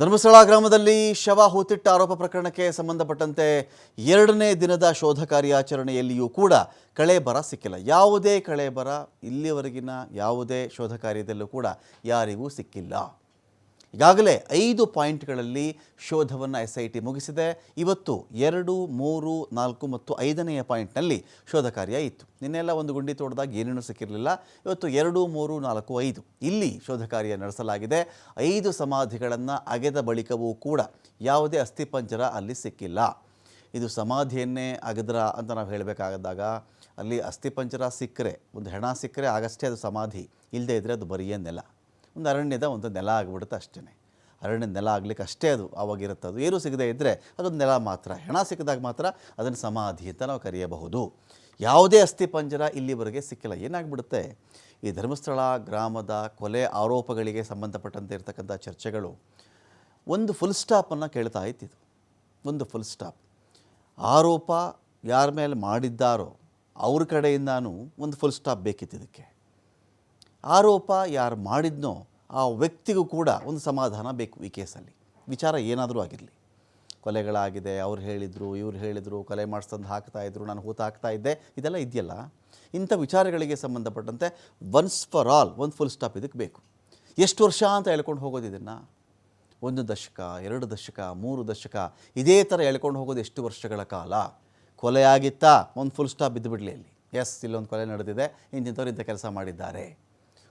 ಧರ್ಮಸ್ಥಳ ಗ್ರಾಮದಲ್ಲಿ ಶವ ಹೂತಿಟ್ಟ ಆರೋಪ ಪ್ರಕರಣಕ್ಕೆ ಸಂಬಂಧಪಟ್ಟಂತೆ ಎರಡನೇ ದಿನದ ಶೋಧ ಕಾರ್ಯಾಚರಣೆಯಲ್ಲಿಯೂ ಕೂಡ ಕಳೇಬರ ಸಿಕ್ಕಿಲ್ಲ. ಯಾವುದೇ ಕಳೇಬರ ಇಲ್ಲಿವರೆಗಿನ ಯಾವುದೇ ಶೋಧ ಕಾರ್ಯದಲ್ಲೂ ಕೂಡ ಯಾರಿಗೂ ಸಿಕ್ಕಿಲ್ಲ. ಈಗಾಗಲೇ ಐದು ಪಾಯಿಂಟ್ಗಳಲ್ಲಿ ಶೋಧವನ್ನು ಎಸ್ ಐ ಟಿ ಮುಗಿಸಿದೆ. ಇವತ್ತು ಎರಡು, ಮೂರು, ನಾಲ್ಕು ಮತ್ತು ಐದನೆಯ ಪಾಯಿಂಟ್ನಲ್ಲಿ ಶೋಧ ಕಾರ್ಯ ಇತ್ತು. ನಿನ್ನೆಲ್ಲ ಒಂದು ಗುಂಡಿ ತೋಡಿದಾಗ ಏನೇನೂ ಸಿಕ್ಕಿರಲಿಲ್ಲ. ಇವತ್ತು ಎರಡು, ಮೂರು, ನಾಲ್ಕು, ಐದು ಇಲ್ಲಿ ಶೋಧ ಕಾರ್ಯ ನಡೆಸಲಾಗಿದೆ. ಐದು ಸಮಾಧಿಗಳನ್ನು ಅಗೆದ ಬಳಿಕವೂ ಕೂಡ ಯಾವುದೇ ಅಸ್ಥಿಪಂಜರ ಅಲ್ಲಿ ಸಿಕ್ಕಿಲ್ಲ. ಇದು ಸಮಾಧಿಯನ್ನೇ ಅಗದ್ರ ಅಂತ ನಾವು ಹೇಳಬೇಕಾದಾಗ ಅಲ್ಲಿ ಅಸ್ಥಿಪಂಜರ ಸಿಕ್ಕರೆ, ಒಂದು ಹೆಣ ಸಿಕ್ಕರೆ ಆಗಷ್ಟೇ ಅದು ಸಮಾಧಿ. ಇಲ್ಲದೇ ಇದ್ದರೆ ಅದು ಬರೀ ನೆಲ. ಒಂದು ಅರಣ್ಯದ ಒಂದು ನೆಲ ಆಗಿಬಿಡುತ್ತೆ ಅಷ್ಟೇ ಅರಣ್ಯದ ನೆಲ ಆಗಲಿಕ್ಕೆ ಅಷ್ಟೇ ಅದು ಆವಾಗಿರುತ್ತೆ ಅದು. ಏನು ಸಿಗದೇ ಇದ್ದರೆ ಅದೊಂದು ನೆಲ ಮಾತ್ರ. ಹೆಣ ಸಿಕ್ಕಿದಾಗ ಮಾತ್ರ ಅದನ್ನು ಸಮಾಧಿ ಅಂತ ನಾವು ಕರೆಯಬಹುದು. ಯಾವುದೇ ಅಸ್ಥಿಪಂಜರ ಇಲ್ಲಿವರೆಗೆ ಸಿಕ್ಕಿಲ್ಲ. ಏನಾಗ್ಬಿಡುತ್ತೆ? ಈ ಧರ್ಮಸ್ಥಳ, ಗ್ರಾಮದ ಕೊಲೆ ಆರೋಪಗಳಿಗೆ ಸಂಬಂಧಪಟ್ಟಂತೆ ಇರತಕ್ಕಂಥ ಚರ್ಚೆಗಳು ಒಂದು ಫುಲ್ ಸ್ಟಾಪನ್ನು ಕೇಳ್ತಾ ಇತ್ತಿದು ಒಂದು ಫುಲ್ ಸ್ಟಾಪ್ ಆರೋಪ ಯಾರ ಮೇಲೆ ಮಾಡಿದ್ದಾರೋ ಅವ್ರ ಕಡೆಯಿಂದನೂ ಒಂದು ಫುಲ್ ಸ್ಟಾಪ್ ಬೇಕಿತ್ತು ಇದಕ್ಕೆ. ಆರೋಪ ಯಾರು ಮಾಡಿದ್ನೋ ಆ ವ್ಯಕ್ತಿಗೂ ಕೂಡ ಒಂದು ಸಮಾಧಾನ ಬೇಕು ಈ ಕೇಸಲ್ಲಿ. ವಿಚಾರ ಏನಾದರೂ ಆಗಿರಲಿ. ಕೊಲೆಗಳಾಗಿದೆ, ಅವ್ರು ಹೇಳಿದರು, ಇವ್ರು ಹೇಳಿದರು, ಕೊಲೆ ಮಾಡಿಸ್ತಂದು ಇದ್ರು, ನಾನು ಹೂತು ಹಾಕ್ತಾ ಇದ್ದೆ, ಇದೆಲ್ಲ ಇದೆಯಲ್ಲ. ಇಂಥ ವಿಚಾರಗಳಿಗೆ ಸಂಬಂಧಪಟ್ಟಂತೆ ಒನ್ಸ್ ಫಾರ್ ಆಲ್ ಒಂದು ಫುಲ್ ಸ್ಟಾಪ್ ಇದಕ್ಕೆ ಬೇಕು. ಎಷ್ಟು ವರ್ಷ ಅಂತ ಹೇಳ್ಕೊಂಡು ಹೋಗೋದು ಇದನ್ನು? ಒಂದು ದಶಕ, ಎರಡು ದಶಕ, ಮೂರು ದಶಕ, ಇದೇ ಥರ ಎಳ್ಕೊಂಡು ಹೋಗೋದು ಎಷ್ಟು ವರ್ಷಗಳ ಕಾಲ? ಕೊಲೆ ಆಗಿತ್ತಾ? ಒಂದು ಫುಲ್ ಸ್ಟಾಪ್ ಬಿದ್ದುಬಿಡಲಿ ಅಲ್ಲಿ. ಎಸ್ ಇಲ್ಲೊಂದು ಕೊಲೆ ನಡೆದಿದೆ, ಇಂತಿಂಥವ್ರು ಇಂಥ ಕೆಲಸ ಮಾಡಿದ್ದಾರೆ.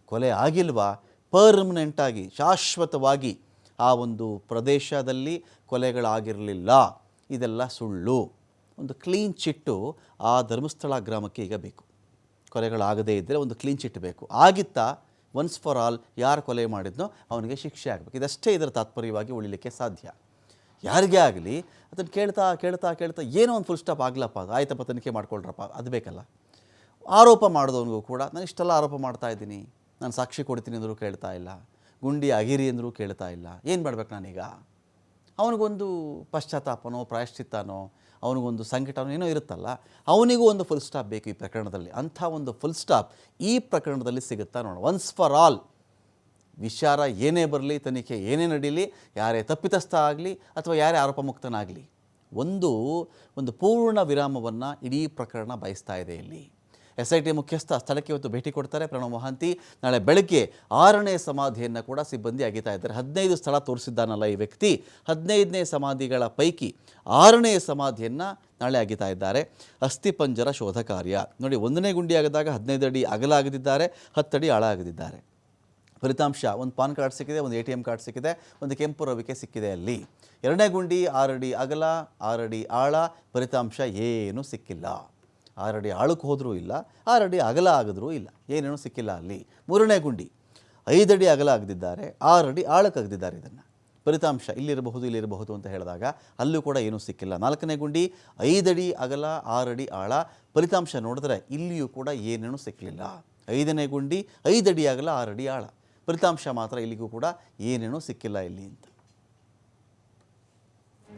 ಕೊಲೆ ಆಗಿಲ್ವಾ? ಪರ್ಮನೆಂಟಾಗಿ ಶಾಶ್ವತವಾಗಿ ಆ ಒಂದು ಪ್ರದೇಶದಲ್ಲಿ ಕೊಲೆಗಳಾಗಿರಲಿಲ್ಲ. ಇದೆಲ್ಲ ಸುಳ್ಳು. ಒಂದು ಕ್ಲೀನ್ ಚಿಟ್ಟು ಆ ಧರ್ಮಸ್ಥಳ ಗ್ರಾಮಕ್ಕೆ ಈಗ ಬೇಕು. ಕೊಲೆಗಳಾಗದೇ ಇದ್ದರೆ ಒಂದು ಕ್ಲೀನ್ ಚಿಟ್ ಬೇಕು. ಆಗಿತ್ತಾ? ಒನ್ಸ್ ಫಾರ್ ಆಲ್ ಯಾರು ಕೊಲೆ ಮಾಡಿದ್ನೋ ಅವನಿಗೆ ಶಿಕ್ಷೆ ಆಗಬೇಕು. ಇದಷ್ಟೇ ಇದರ ತಾತ್ಪರ್ಯವಾಗಿ ಉಳಿಲಿಕ್ಕೆ ಸಾಧ್ಯ. ಯಾರಿಗೇ ಆಗಲಿ, ಅದನ್ನು ಕೇಳ್ತಾ ಕೇಳ್ತಾ ಕೇಳ್ತಾ ಏನೋ ಒಂದು ಫುಲ್ ಸ್ಟಾಪ್ ಆಗಲಪ್ಪ ಅದು. ಆಯ್ತಪ್ಪ, ತನಿಖೆ ಮಾಡ್ಕೊಳ್ರಪ್ಪ. ಅದು ಬೇಕಲ್ಲ. ಆರೋಪ ಮಾಡಿದವನಿಗೂ ಕೂಡ, ನಾನು ಇಷ್ಟೆಲ್ಲ ಆರೋಪ ಮಾಡ್ತಾ ಇದ್ದೀನಿ. ನಾನು ಸಾಕ್ಷಿ ಕೊಡ್ತೀನಿ ಅಂದರೂ ಕೇಳ್ತಾ ಇಲ್ಲ. ಗುಂಡಿ ಅಗಿರಿ ಅಂದರೂ ಕೇಳ್ತಾ ಇಲ್ಲ. ಏನು ಮಾಡ್ಬೇಕು ನಾನೀಗ? ಅವನಿಗೊಂದು ಪಶ್ಚಾತ್ತಾಪನೋ, ಪ್ರಾಯಶ್ಚಿತ್ತನೋ, ಅವನಿಗೊಂದು ಸಂಕಟನೋ ಏನೋ ಇರುತ್ತಲ್ಲ, ಅವನಿಗೂ ಒಂದು ಫುಲ್ ಸ್ಟಾಪ್ ಬೇಕು ಈ ಪ್ರಕರಣದಲ್ಲಿ. ಅಂಥ ಒಂದು ಫುಲ್ ಸ್ಟಾಪ್ ಈ ಪ್ರಕರಣದಲ್ಲಿ ಸಿಗುತ್ತಾ ನೋಡೋಣ ಒನ್ಸ್ ಫಾರ್ ಆಲ್ ವಿಚಾರ ಏನೇ ಬರಲಿ, ತನಿಖೆ ಏನೇ ನಡೀಲಿ, ಯಾರೇ ತಪ್ಪಿತಸ್ಥ ಆಗಲಿ ಅಥವಾ ಯಾರೇ ಆರೋಪ ಮುಕ್ತನಾಗಲಿ ಒಂದು ಒಂದು ಪೂರ್ಣ ವಿರಾಮವನ್ನು ಇಡೀ ಪ್ರಕರಣ ಬಯಸ್ತಾ ಇದೆ ಇಲ್ಲಿ. ಎಸ್ ಐ ಟಿ ಮುಖ್ಯಸ್ಥ ಸ್ಥಳಕ್ಕೆ ಇವತ್ತು ಭೇಟಿ ಕೊಡ್ತಾರೆ. ಪ್ರಣವ್ ಮಹಾಂತಿ ನಾಳೆ ಬೆಳಗ್ಗೆ ಆರನೇ ಸಮಾಧಿಯನ್ನು ಕೂಡ ಸಿಬ್ಬಂದಿ ಅಗಿತಾ ಇದ್ದಾರೆ. ಹದಿನೈದು ಸ್ಥಳ ತೋರಿಸಿದ್ದಾನಲ್ಲ ಈ ವ್ಯಕ್ತಿ. ಹದಿನೈದನೇ ಸಮಾಧಿಗಳ ಪೈಕಿ ಆರನೇ ಸಮಾಧಿಯನ್ನು ನಾಳೆ ಅಗಿತಾ ಇದ್ದಾರೆ. ಅಸ್ಥಿಪಂಜರ ಶೋಧ ಕಾರ್ಯ. ನೋಡಿ, ಒಂದನೇ ಗುಂಡಿ ಆಗದಾಗ ಹದಿನೈದು ಅಡಿ ಅಗಲ ಆಗದಿದ್ದಾರೆ ಹತ್ತಡಿ ಆಳ ಆಗದಿದ್ದಾರೆ. ಫಲಿತಾಂಶ, ಒಂದು ಪಾನ್ ಕಾರ್ಡ್ ಸಿಕ್ಕಿದೆ, ಒಂದು ಎ ಟಿ ಎಂ ಕಾರ್ಡ್ ಸಿಕ್ಕಿದೆ, ಒಂದು ಕೆಂಪು ರವಿಕೆ ಸಿಕ್ಕಿದೆ ಅಲ್ಲಿ. ಎರಡನೇ ಗುಂಡಿ, ಆರಡಿ ಅಗಲ, ಆರಡಿ ಆಳ, ಫಲಿತಾಂಶ ಏನೂ ಸಿಕ್ಕಿಲ್ಲ. ಆರಡಿ ಆಳಕ್ಕೆ ಹೋದರೂ ಇಲ್ಲ, ಆರಡಿ ಅಗಲ ಆಗಿದ್ರೂ ಇಲ್ಲ. ಏನೇನೂ ಸಿಕ್ಕಿಲ್ಲ ಅಲ್ಲಿ. ಮೂರನೇ ಗುಂಡಿ. ಐದಡಿ ಅಗಲ ಆಗದಿದ್ದಾರೆ, ಆರಡಿ ಆಳಕ್ಕೆ ಅಗದಿದ್ದಾರೆ ಇದನ್ನು. ಫಲಿತಾಂಶ ಇಲ್ಲಿರಬಹುದು ಇಲ್ಲಿರಬಹುದು ಅಂತ ಹೇಳಿದಾಗ ಅಲ್ಲೂ ಕೂಡ ಏನೂ ಸಿಕ್ಕಿಲ್ಲ. ನಾಲ್ಕನೇ ಗುಂಡಿ, ಐದಡಿ ಅಗಲ, ಆರಡಿ ಆಳ. ಫಲಿತಾಂಶ ನೋಡಿದ್ರೆ ಇಲ್ಲಿಯೂ ಕೂಡ ಏನೇನೂ ಸಿಕ್ಕಲಿಲ್ಲ ಐದನೇ ಗುಂಡಿ, ಐದಡಿ ಅಗಲ, ಆರಡಿ ಆಳ. ಫಲಿತಾಂಶ ಮಾತ್ರ ಇಲ್ಲಿಗೂ ಕೂಡ ಏನೇನೂ ಸಿಕ್ಕಿಲ್ಲ ಇಲ್ಲಿ ಅಂತ.